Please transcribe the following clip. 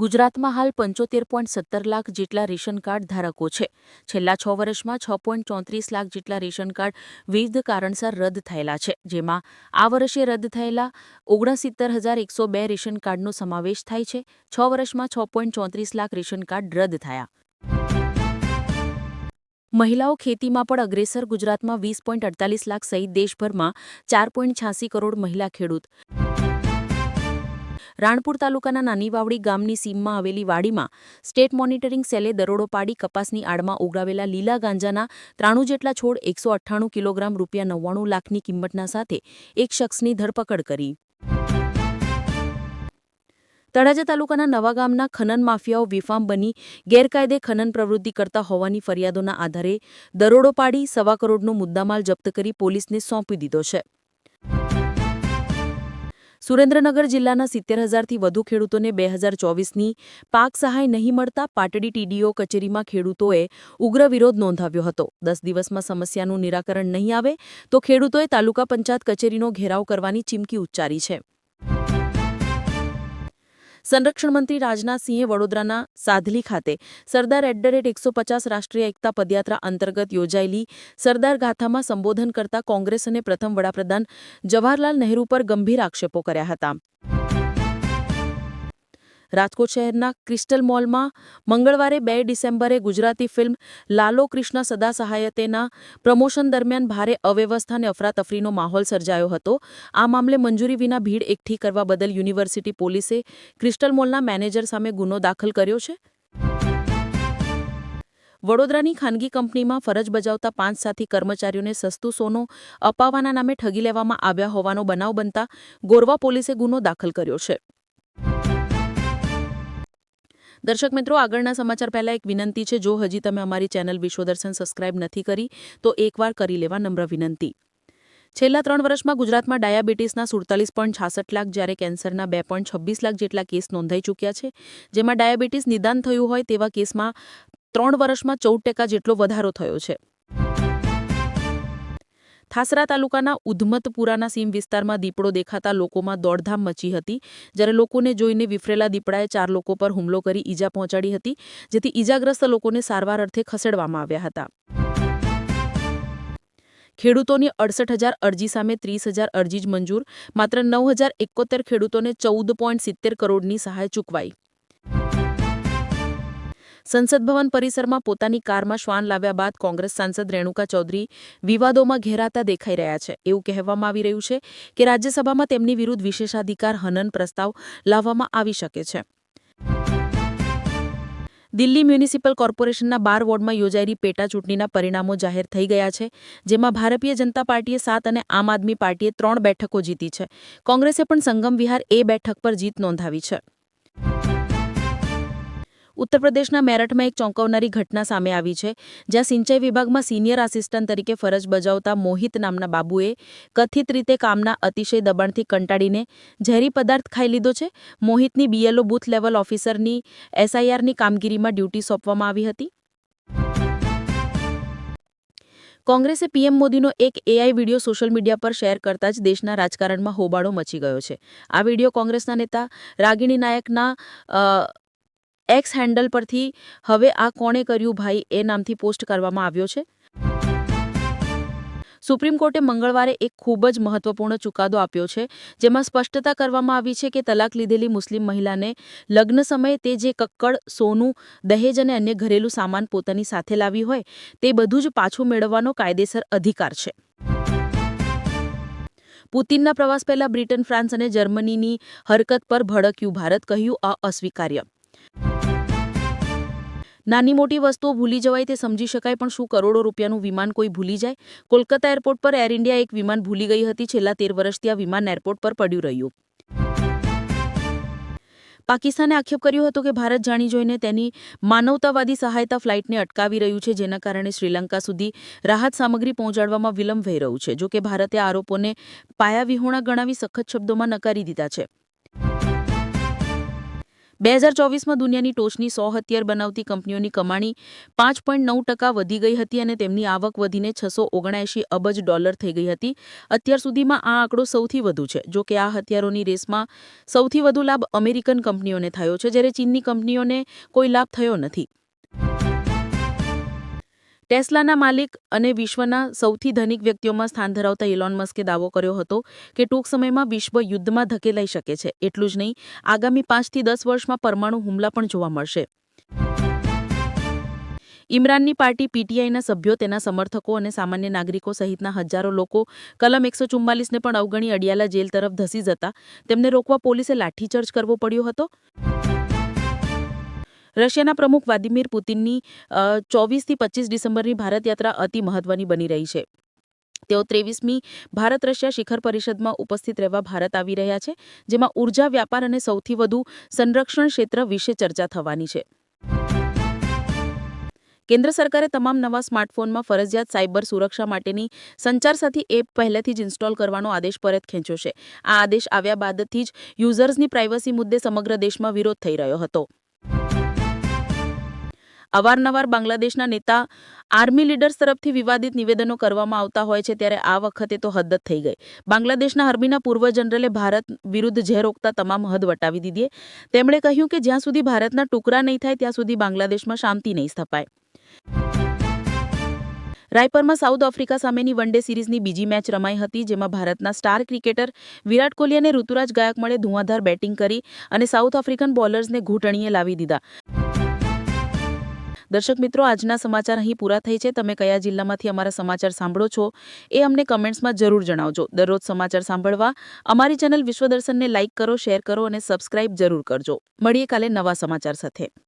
ગુજરાતમાં હાલ પંચોતેર પોઈન્ટ સત્તર લાખ જેટલા રેશન કાર્ડ ધારકો છે. છેલ્લા છ વર્ષમાં છ પોઈન્ટ ચોત્રીસ લાખ જેટલા રેશન કાર્ડ વિવિધ કારણસર રદ થયેલા છે. જેમાં આ વર્ષે રદ થયેલા ઓગણસિત્તર હજાર એકસો બે રેશન કાર્ડનો સમાવેશ થાય છે. છ વર્ષમાં છ પોઈન્ટ ચોત્રીસ લાખ રેશન કાર્ડ રદ થયા. મહિલાઓ ખેતીમાં પણ અગ્રેસર, ગુજરાતમાં વીસ પોઈન્ટ અડતાલીસ લાખ સહિત દેશભરમાં ચાર પોઈન્ટ છ્યાસી કરોડ મહિલા ખેડૂત રાણપુર તાલુકાના નાની વાવડી ગામની સીમમાં આવેલી વાડીમાં સ્ટેટ મોનિટરિંગ સેલે દરોડો પાડી કપાસની આડમાં ઉગાવેલા લીલા ગાંજાના ત્રાણું જેટલા છોડ એકસો અઠ્ઠાણું કિલોગ્રામ રૂપિયા નવ્વાણું લાખની કિંમતના સાથે એક શખ્સની ધરપકડ કરી. તળાજા તાલુકાના નવા ગામના ખનન માફિયાઓ વિફામ બની ગેરકાયદે ખનન પ્રવૃત્તિ કરતા હોવાની ફરિયાદોના આધારે દરોડો પાડી સવા કરોડનો મુદ્દામાલ જપ્ત કરી પોલીસને સોંપી દીધો છે. સુરેન્દ્રનગર જિલ્લાના સિત્તેર હજારથી વધુ ખેડૂતોને બે હજાર ચોવીસની પાક સહાય નહીં મળતા પાટડી ટીડીઓ કચેરીમાં ખેડૂતોએ ઉગ્ર વિરોધ નોંધાવ્યો હતો. દસ દિવસમાં સમસ્યાનું નિરાકરણ નહીં આવે તો ખેડૂતોએ તાલુકા પંચાયત કચેરીનો ઘેરાવ કરવાની ચીમકી ઉચ્ચારી છે. સંરક્ષણ મંત્રી રાજનાથસિંહે વડોદરાના સાધલી ખાતે સરદાર એટ ધ રેટ એકસો પચાસ રાષ્ટ્રીય એકતા પદયાત્રા અંતર્ગત યોજાયેલી સરદાર ગાથામાં સંબોધન કરતા કોંગ્રેસ અને પ્રથમ વડાપ્રધાન જવાહરલાલ નહેરુ પર ગંભીર આક્ષેપો કર્યા હતા. રાજકોટ શહેરના ક્રિસ્ટલ મોલમાં મંગળવારે બે ડિસેમ્બરે ગુજરાતી ફિલ્મ લાલો કૃષ્ણ સદા સહાયતેના પ્રમોશન દરમિયાન ભારે અવ્યવસ્થા અને અફરાતફરીનો માહોલ સર્જાયો હતો. આ મામલે મંજૂરી વિના ભીડ એકઠી કરવા બદલ યુનિવર્સિટી પોલીસે ક્રિસ્ટલ મોલના મેનેજર સામે ગુનો દાખલ કર્યો છે. વડોદરાની ખાનગી કંપનીમાં ફરજ બજાવતા પાંચ સાથી કર્મચારીઓને સસ્તું સોનું અપાવવાના નામે ઠગી લેવામાં આવ્યા હોવાનો બનાવ બનતા ગોરવા પોલીસે ગુનો દાખલ કર્યો છે. દર્શક મિત્રો, આગળના સમાચાર પહેલા એક વિનંતી છે. જો હજી તમે અમારી ચેનલ વિશ્વદર્શન સબસ્ક્રાઇબ નથી કરી, તો એકવાર કરી લેવા નમ્ર વિનંતી. છેલ્લા ત્રણ વર્ષમાં ગુજરાતમાં ડાયાબિટીસના સુડતાલીસ પોઈન્ટ છાસઠ લાખ, જ્યારે કેન્સરના બે પોઈન્ટ છવ્વીસ લાખ જેટલા કેસ નોંધાઈ ચૂક્યા છે, જેમાં ડાયાબિટીસ નિદાન થયું હોય તેવા કેસમાં ત્રણ વર્ષમાં ચૌદ ટકા જેટલો વધારો થયો છે. થાસરા તાલુકાના ઉધમતપુરાના સીમ વિસ્તારમાં દીપડો દેખાતા લોકોમાં દોડધામ મચી હતી, જ્યારે લોકોને જોઈને વિફરેલા દીપડાએ ચાર લોકો પર હુમલો કરી ઈજા પહોંચાડી હતી, જેથી ઈજાગ્રસ્ત લોકોને સારવાર અર્થે ખસેડવામાં આવ્યા હતા. ખેડૂતોની અડસઠ હજાર અરજી સામે ત્રીસ હજાર અરજી જ મંજૂર, માત્ર નવ હજાર એકોતેર ખેડૂતોને ચૌદ પોઈન્ટ સિત્તેર કરોડની સહાય ચૂકવાઈ. સંસદ ભવન પરિસરમાં પોતાની કારમાં શ્વાન લાવ્યા બાદ કોંગ્રેસ સાંસદ રેણુકા ચૌધરી વિવાદોમાં ઘેરાતા દેખાઈ રહ્યા છે. એવું કહેવામાં આવી રહ્યું છે કે રાજ્યસભામાં તેમની વિરુદ્ધ વિશેષાધિકાર હનન પ્રસ્તાવ લાવવામાં આવી શકે છે. દિલ્હી મ્યુનિસિપલ કોર્પોરેશનના બાર વોર્ડમાં યોજાયેલી પેટા ચૂંટણીના પરિણામો જાહેર થઈ ગયા છે, જેમાં ભારતીય જનતા પાર્ટીએ સાત અને આમ આદમી પાર્ટીએ ત્રણ બેઠકો જીતી છે. કોંગ્રેસે પણ સંગમ વિહાર એ બેઠક પર જીત નોંધાવી છે. ઉત્તર પ્રદેશના મેરઠમાં એક ચોંકાવનારી ઘટના સામે આવી છે, જ્યાં સિંચાઈ વિભાગમાં સિનિયર આસિસ્ટન્ટ તરીકે ફરજ બજાવતા મોહિત નામના બાબુએ કથિત રીતે કામના અતિશય દબાણથી કંટાળીને ઝેરી પદાર્થ ખાઈ લીધો છે. મોહિતની બીએલઓ બૂથ લેવલ ઓફિસરની એસઆઈઆરની કામગીરીમાં ડ્યુટી સોંપવામાં આવી હતી. કોંગ્રેસે પીએમ મોદીનો એક એઆઈ વીડિયો સોશિયલ મીડિયા પર શેર કરતા જ દેશના રાજકારણમાં હોબાળો મચી ગયો છે. આ વીડિયો કોંગ્રેસના નેતા રાગિણી નાયકના એક્સ હેન્ડલ પરથી હવે આ કોણે કર્યું ભાઈ એ નામથી પોસ્ટ કરવામાં આવ્યો છે. સુપ્રીમ કોર્ટે મંગળવારે એક ખૂબ જ મહત્વપૂર્ણ ચુકાદો આપ્યો છે, જેમાં સ્પષ્ટતા કરવામાં આવી છે કે તલાક લીધેલી મુસ્લિમ મહિલાને લગ્ન સમયે તે જે કક્કડ, સોનું, દહેજ અને અન્ય ઘરેલું સામાન પોતાની સાથે લાવી હોય, તે બધું જ પાછું મેળવવાનો કાયદેસર અધિકાર છે. પુતિનના પ્રવાસ પહેલા બ્રિટન, ફ્રાન્સ અને જર્મનીની હરકત પર ભડક્યું ભારત, કહ્યું અસ્વીકાર્ય. નાની મોટી વસ્તુઓ ભૂલી જવાય તે સમજી શકાય, પણ શું કરોડો રૂપિયાનું વિમાન કોઈ ભૂલી જાય? કોલકાતા એરપોર્ટ પર એર ઇન્ડિયા એક વિમાન ભૂલી ગઈ હતી, છેલ્લા તેર વર્ષથી આ વિમાન એરપોર્ટ પર પડ્યું રહ્યું. પાકિસ્તાને આક્ષેપ કર્યો હતો કે ભારત જાણી જોઈને તેની માનવતાવાદી સહાયતા ફ્લાઇટને અટકાવી રહ્યું છે, જેના કારણે શ્રીલંકા સુધી રાહત સામગ્રી પહોંચાડવામાં વિલંબ થઈ રહ્યું છે જોકે ભારતે આરોપોને પાયાવિહોણા ગણાવી સખત શબ્દોમાં નકારી દીધા છે. બે હજાર ચોવીસમાં દુનિયાની ટોચની સો હથિયાર બનાવતી કંપનીઓની કમાણી પાંચ પોઈન્ટ નવ ટકા વધી ગઈ હતી અને તેમની આવક વધીને છસો ઓગણએંશી અબજ ડોલર થઈ ગઈ હતી. અત્યાર સુધીમાં આ આંકડો સૌથી વધુ છે, જો કે આ હથિયારોની રેસમાં સૌથી વધુ લાભ અમેરિકન કંપનીઓને થયો છે, જ્યારે ચીનની કંપનીઓને કોઈ લાભ થયો નથી. ટેસ્લાના માલિક અને વિશ્વના સૌથી ધનિક વ્યક્તિઓમાં સ્થાન ધરાવતા ઇલોન મસ્કે દાવો કર્યો હતો કે ટૂંક સમયમાં વિશ્વ યુદ્ધમાં ધકેલાઈ શકે છે. એટલું જ નહીં, આગામી પાંચથી દસ વર્ષમાં પરમાણુ હુમલા પણ જોવા મળશે. ઇમરાનની પાર્ટી પીટીઆઈના સભ્યો, તેના સમર્થકો અને સામાન્ય નાગરિકો સહિતના હજારો લોકો કલમ એકસો ચુમ્માલીસને પણ અવગણી અડિયાલા જેલ તરફ ધસી જતા તેમને રોકવા પોલીસે લાઠીચાર્જ કરવો પડ્યો હતો. રશિયાના પ્રમુખ વ્લાદિમીર પુતિનની ચોવીસથી પચીસ ડિસેમ્બરની ભારત યાત્રા અતિ મહત્વની બની રહી છે. તેઓ ત્રેવીસમી ભારત રશિયા શિખર પરિષદમાં ઉપસ્થિત રહેવા ભારત આવી રહ્યા છે, જેમાં ઊર્જા, વ્યાપાર અને સૌથી વધુ સંરક્ષણ ક્ષેત્ર વિશે ચર્ચા થવાની છે. કેન્દ્ર સરકારે તમામ નવા સ્માર્ટફોનમાં ફરજિયાત સાયબર સુરક્ષા માટેની સંચાર સાથી એપ પહેલેથી જ ઇન્સ્ટોલ કરવાનો આદેશ પરત ખેંચ્યો છે. આ આદેશ આવ્યા બાદથી જ યુઝર્સની પ્રાઇવસી મુદ્દે સમગ્ર દેશમાં વિરોધ થઈ રહ્યો હતો. અવારનવાર બાંગ્લાદેશના નેતા આર્મી લીડર્સ તરફથી વિવાદિત નિવેદનો કરવામાં આવતા હોય છે ત્યારે આ વખતે તો હદ જ થઈ ગઈ. બાંગ્લાદેશના આર્મીના પૂર્વ જનરલે ભારત વિરુદ્ધ ઝેર રોકતા તમામ હદ વટાવી દીધી તેમણે કહ્યું કે જ્યાં સુધી ભારતના ટુકડા નહીં થાય, ત્યાં સુધી બાંગ્લાદેશમાં શાંતિ નહીં સ્થપાય. રાયપરમાં સાઉથ આફ્રિકા સામેની વન ડે સિરીઝની બીજી મેચ રમાઈ હતી, જેમાં ભારતના સ્ટાર ક્રિકેટર વિરાટ કોહલી અને ઋતુરાજ ગાયકવાડે ધુઆંધાર બેટિંગ કરી અને સાઉથ આફ્રિકન બોલર્સને ઘૂંટણીએ લાવી દીધા. દર્શક મિત્રો, આજના સમાચાર અહીં પૂરા થઈ છે. તમે કયા જિલ્લામાંથી અમારા સમાચાર સાંભળો છો એ અમને કમેન્ટ્સમાં જરૂર જણાવજો. દરરોજ સમાચાર સાંભળવા અમારી ચેનલ વિશ્વદર્શનને લાઇક કરો, શેર કરો અને સબસ્ક્રાઇબ જરૂર કરજો. મળીએ કાલે નવા સમાચાર સાથે.